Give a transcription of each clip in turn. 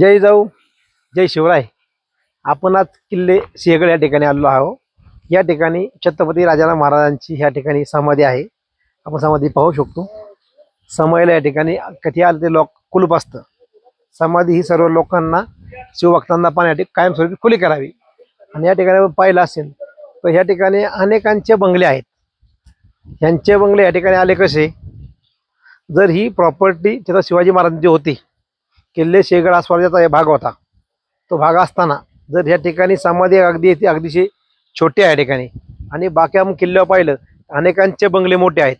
जय जाऊ जय शिवराय. आपण आज किल्ले सिंहगड या ठिकाणी आलेलो आहो या ठिकाणी छत्रपती राजाराम महाराजांची ह्या ठिकाणी समाधी आहे. आपण समाधी पाहू शकतो. समाधीला या ठिकाणी कधी आलं ते लोक कुलूप असतं. समाधी ही सर्व लोकांना शिवभक्तांना पाहण्यासाठी कायमस्वरूपी खुली करावी. आणि या ठिकाणी आपण पाहिलं असेल तर ह्या ठिकाणी अनेकांचे बंगले आहेत. ह्यांचे बंगले या ठिकाणी आले कसे? जर ही प्रॉपर्टी तिथं शिवाजी महाराजांची होती किल्ले शेगड हा भाग होता. तो भाग असताना जर ह्या ठिकाणी समाधी अगदी ती अगदीशी छोटी आहे ठिकाणी आणि बाकी आपण किल्ल्यावर पाहिलं अनेकांचे बंगले मोठे आहेत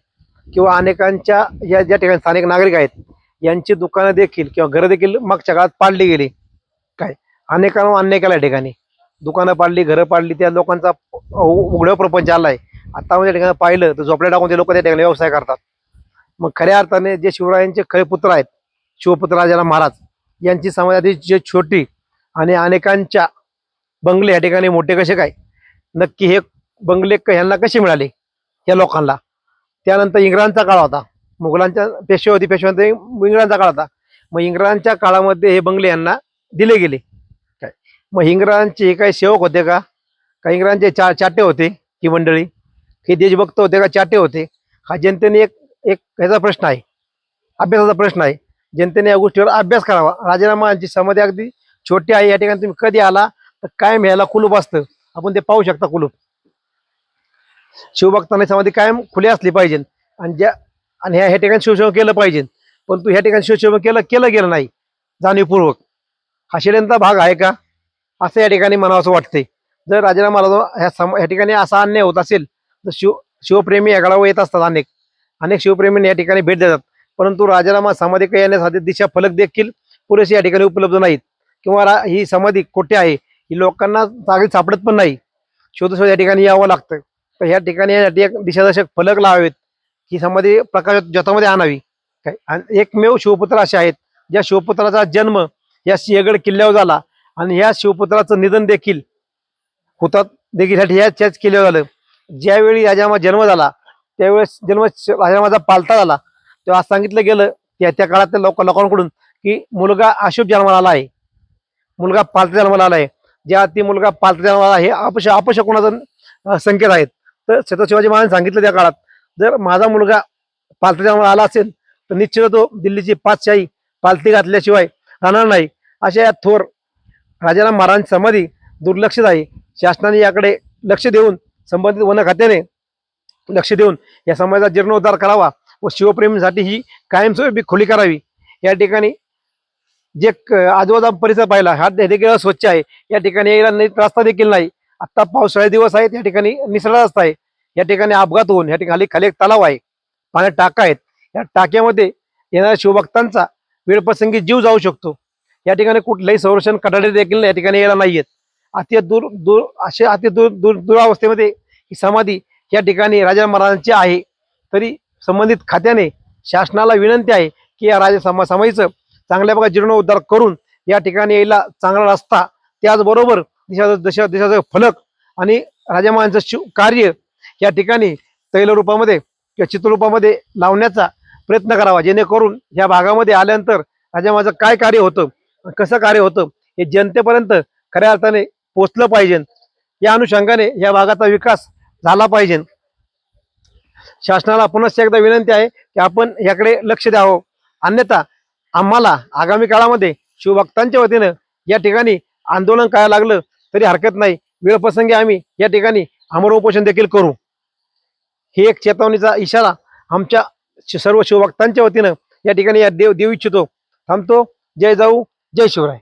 किंवा अनेकांच्या या ज्या ठिकाणी स्थानिक नागरिक आहेत यांची दुकानं देखील किंवा घरं देखील मागच्या काळात पाडली गेली. काय? अनेकांना अन्याय केला या ठिकाणी. दुकानं पाडली घरं पाडली त्या लोकांचा उघड प्रपंच आलाय. आता आपण ठिकाणी पाहिलं तर झोपड्या टाकून ते लोक त्या ठिकाणी व्यवसाय करतात. मग खऱ्या अर्थाने जे शिवरायांचे खरे पुत्र आहेत शिवपुत्र राजाराम महाराज यांची समाजातील जे छोटी आणि अनेकांच्या बंगले या ठिकाणी मोठे कसे काय? नक्की हे बंगले क- ह्यांना कसे मिळाले? या लोकांना. त्यानंतर इंग्रजांचा काळ होता. मुघलांच्या पेशवे होती पेशव्यांचा इंग्रजांचा काळ होता. मग इंग्रजांच्या काळामध्ये हे बंगले यांना दिले गेले. काय? मग इंग्रजांचे हे काही सेवक होते का? का इंग्रजांचे चा चाटे होते ही मंडळी. हे देशभक्त होते का? चाटे होते. हा जनतेने एक एक ह्याचा प्रश्न आहे. अभ्यासाचा प्रश्न आहे. जनतेने या गोष्टीवर अभ्यास करावा. राजीनामाची समाधी अगदी छोटी आहे. या ठिकाणी तुम्ही कधी आला तर कायम ह्याला कुलूप असतं. आपण ते पाहू शकता कुलूप. शिवभक्तांनी समाधी कायम खुली असली पाहिजे. आणि ज्या आणि ह्या ह्या ठिकाणी शिवसेवन केलं पाहिजे. परंतु ह्या ठिकाणी शिवसेवन केलं केलं गेलं नाही. जाणीवपूर्वक. हा षडयंत्र भाग आहे का? असं या ठिकाणी असं वाटते जर राजीनामा ह्या सम ह्या ठिकाणी असा अन्याय होत असेल तर शिव शिवप्रेमी या गडावर येत असतात अनेक. अनेक शिवप्रेमींनी या ठिकाणी भेट देतात. परंतु राजारामा समाधी काही येण्यासाठी दिशा फलक देखील पुरेसे या ठिकाणी उपलब्ध नाहीत. किंवा रा- ही समाधी कुठे आहे? ही लोकांना चांगली सापडत पण नाही. शोध शोध या ठिकाणी यावं लागतं. तर ह्या ठिकाणी यासाठी एक दिशादर्शक फलक लावावेत. ही समाधी प्रकाश जतामध्ये आणावी. काय? आणि एकमेव शिवपुत्र असे आहेत. ज्या शिवपुत्राचा जन्म या सिंहगड किल्ल्यावर झाला आणि या शिवपुत्राचं निधन देखील होतात. देखील ह्याच ह्याच किल्ल्यावर झालं. ज्यावेळी राजामा जन्म झाला त्यावेळेस जन्म श- राजामाचा पालता झाला तेव्हा सांगितलं गेलं त्या त्या काळातल्या लोक लोकांकडून की मुलगा अशुभ जन्माला आला आहे. मुलगा पालता जन्माला आला आहे. ज्या ती मुलगा पालता जन्माला आला अपश अपशकुणाचा संकेत आहेत. तर छत्रपती शिवाजी महाराजांनी सांगितलं त्या काळात जर माझा मुलगा पालता जन्माला आला असेल तर निश्चित तो दिल्लीची पाचशाही पालती घातल्याशिवाय राहणार नाही. अशा या थोर राजाराम महाराज समाधी दुर्लक्षित आहे. शासनाने याकडे लक्ष देऊन संबंधित वन खात्याने लक्ष देऊन या समाजाचा जीर्णोद्धार करावा व शिवप्रेमीसाठी ही कायमस्वरूपी खुली करावी. या ठिकाणी जे क- आजूबाजूचा परिसर पाहिला हा देखील स्वच्छ आहे. या ठिकाणी यायला रस्ता देखील नाही. आत्ता पावसाळी दिवस आहेत या ठिकाणी निसर्ग रस्ता आहे. या ठिकाणी अपघात होऊन या ठिकाणी खाली खाली एक तलाव आहे. पाण्यात टाका आहेत. या टाक्यामध्ये येणाऱ्या शिवभक्तांचा वेळप्रसंगी जीव जाऊ शकतो. या ठिकाणी कुठलंही संरक्षण कटाडे देखील या ठिकाणी यायला नाहीयेत. अति दूर दूर असे अति दूर दूर दुरावस्थेमध्ये ही समाधी या ठिकाणी राजा महाराजांची आहे. तरी संबंधित खात्याने शासनाला विनंती आहे की या राजा समा समाईचं चांगल्या प्रकारे जीर्णोद्धार करून या ठिकाणी यायला चांगला रस्ता त्याचबरोबर देशाचं दिशा देशाचं फलक आणि राजा महाराजांचं शिव कार्य या ठिकाणी तैलरूपामध्ये किंवा चित्ररूपामध्ये लावण्याचा प्रयत्न करावा. जेणेकरून या भागामध्ये आल्यानंतर राजा माझं काय कार्य होतं कसं कार्य होतं हे जनतेपर्यंत खऱ्या अर्थाने पोचलं पाहिजे. या अनुषंगाने या भागाचा विकास झाला पाहिजे. शासनाला पुन्हा एकदा विनंती आहे की आपण याकडे लक्ष द्यावं. अन्यथा आम्हाला आगामी काळामध्ये शिवभक्तांच्या वतीनं या ठिकाणी आंदोलन करायला लागलं तरी हरकत नाही. वेळप्रसंगी आम्ही या ठिकाणी अमर उपोषण देखील करू. हे एक चेतावणीचा इशारा आमच्या सर्व शिवभक्तांच्या वतीनं या ठिकाणी या देव देऊ इच्छितो. थांबतो. जय जाऊ. जय शिवराय.